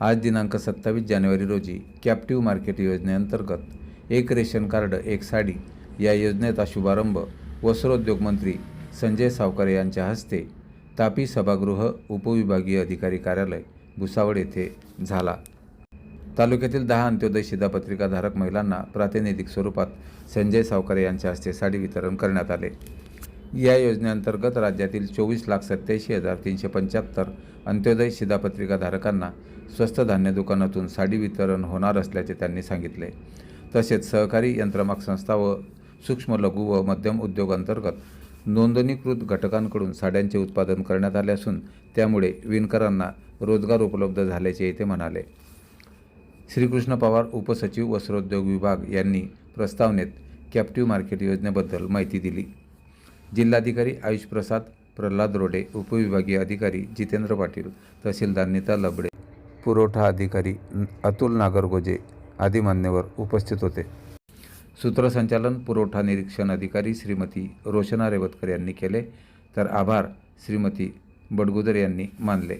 आज दिनांक सत्तावीस जानेवारी रोजी कॅप्टिव्ह मार्केट योजनेअंतर्गत एक रेशन कार्ड एक साडी या योजनेचा शुभारंभ वस्त्रोद्योग मंत्री संजय सावकारे यांच्या हस्ते तापी सभागृह उपविभागीय अधिकारी कार्यालय भुसावळ येथे झाला. तालुक्यातील दहा अंत्योदय शिधापत्रिकाधारक महिलांना प्रातिनिधिक स्वरूपात संजय सावकारे यांच्या हस्ते साडी वितरण करण्यात आले. या योजनेअंतर्गत राज्यातील चोवीस लाख सत्याऐंशी हजार तीनशे पंच्याहत्तर अंत्योदय शिधापत्रिकाधारकांना स्वस्त धान्य दुकानातून साडी वितरण होणार असल्याचे त्यांनी सांगितले. तसेच सहकारी यंत्रमाग संस्था व सूक्ष्म लघु व मध्यम उद्योगांतर्गत नोंदणीकृत घटकांकडून साड्यांचे उत्पादन करण्यात आले असून त्यामुळे विणकरांना रोजगार उपलब्ध झाल्याचे ते म्हणाले. श्रीकृष्ण पवार उपसचिव वस्त्रोद्योग विभाग यांनी प्रस्तावनेत कॅप्टिव्ह मार्केट योजनेबद्दल माहिती दिली. जिल्हाधिकारी आयुष प्रसाद प्रल्हाद रोडे उपविभागीय अधिकारी जितेंद्र पाटील तहसीलदार नीता लबडे पुरवठा अधिकारी अतुल नागरगोजे आदी मान्यवर उपस्थित होते. सूत्रसंचालन पुरवठा निरीक्षण अधिकारी श्रीमती रोशना रेवतकर यांनी केले तर आभार श्रीमती बडगुदर यांनी मानले.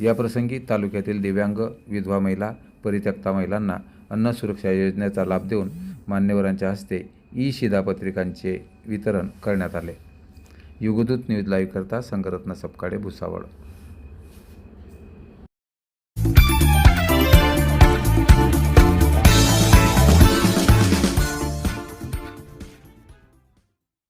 याप्रसंगी तालुक्यातील दिव्यांग विधवा महिला परित्यक्ता महिलांना अन्न सुरक्षा योजनेचा लाभ देऊन मान्यवरांच्या हस्ते ई शिधापत्रिकांचे वितरण करण्यात आले. युगदूत न्यूज लाईव्ह करता संगरत्न सपकाळे भुसावळ.